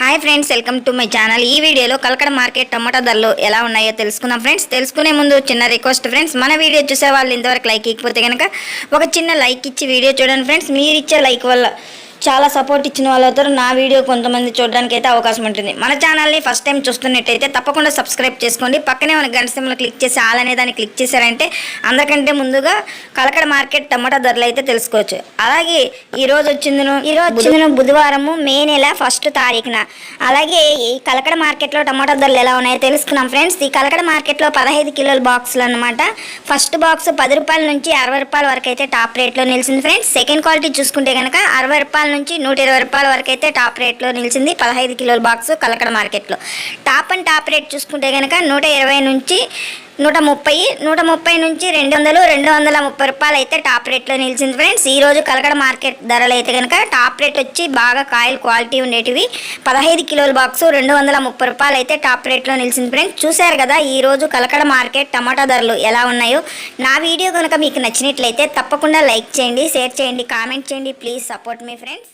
Hi friends welcome to my channel. ఈ వీడియోలో Kalakada market టమాటా ధరలు ఎలా ఉన్నాయో తెలుసుకుందాం ఫ్రెండ్స్. తెలుసుకునే ముందు చిన్న రిక్వెస్ట్ ఫ్రెండ్స్ మన వీడియో చూసే వాళ్ళు ఇంతవరకు లైక్ ఇకపోతే కనుక ఒక చిన్న లైక్ ఇచ్చి వీడియో చూడండి ఫ్రెండ్స్. మీరు ఇచ్చే లైక్ వల్ల చాలా సపోర్ట్ ఇచ్చిన వాళ్ళతో నా వీడియో కొంతమంది చూడడానికి అయితే అవకాశం ఉంటుంది. మన ఛానల్ని ఫస్ట్ టైం చూస్తున్నట్టయితే తప్పకుండా సబ్స్క్రైబ్ చేసుకోండి. పక్కనే ఉన్న గంట క్లిక్ చేసి ఆల్ అనే దాన్ని క్లిక్ చేశారంటే అందరికంటే ముందుగా కలకడ మార్కెట్ టమాటా ధరలు అయితే తెలుసుకోవచ్చు. అలాగే ఈ రోజు వచ్చింది ఈ రోజు వచ్చింది బుధవారము మే నెల ఫస్ట్ తారీఖున. అలాగే ఈ కలకడ మార్కెట్లో టమాటా ధరలు ఎలా ఉన్నాయో తెలుసుకున్నాం ఫ్రెండ్స్ ఈ కలకడ మార్కెట్లో పదహైదు కిలోల బాక్సులు అనమాట ఫస్ట్ బాక్స్ పది రూపాయల నుంచి అరవై రూపాయల వరకు అయితే టాప్ రేట్లో నిలిచింది ఫ్రెండ్స్ సెకండ్ క్వాలిటీ చూసుకుంటే కనుక అరవై రూపాయల నుంచి నూట ఇరవై రూపాయల వరకు అయితే టాప్ రేట్లో నిలిచింది. పదహైదు కిలోల బాక్స్ కలకడ మార్కెట్లో. టాప్ అండ్ టాప్ రేట్ చూసుకుంటే కనుక నూట ఇరవై నుంచి నూట ముప్పై నూట ముప్పై నుంచి రెండు వందలు రెండు వందల ముప్పై రూపాయలు అయితే టాప్ రేట్లో నిలిచింది ఫ్రెండ్స్. ఈరోజు కలకడ మార్కెట్ ధరలు అయితే కనుక టాప్ రేట్ వచ్చి బాగా కాయలు క్వాలిటీ ఉండేటివి. పదహైదు కిలోల బాక్స్ రెండు వందల ముప్పై రూపాయలు అయితే టాప్ రేట్లో నిలిచింది ఫ్రెండ్స్. చూశారు కదా ఈరోజు కలకడ మార్కెట్ టమాటా ధరలు ఎలా ఉన్నాయో. నా వీడియో కనుక మీకు నచ్చినట్లయితే తప్పకుండా లైక్ చేయండి షేర్ చేయండి కామెంట్ చేయండి. ప్లీజ్ సపోర్ట్ మీ ఫ్రెండ్స్.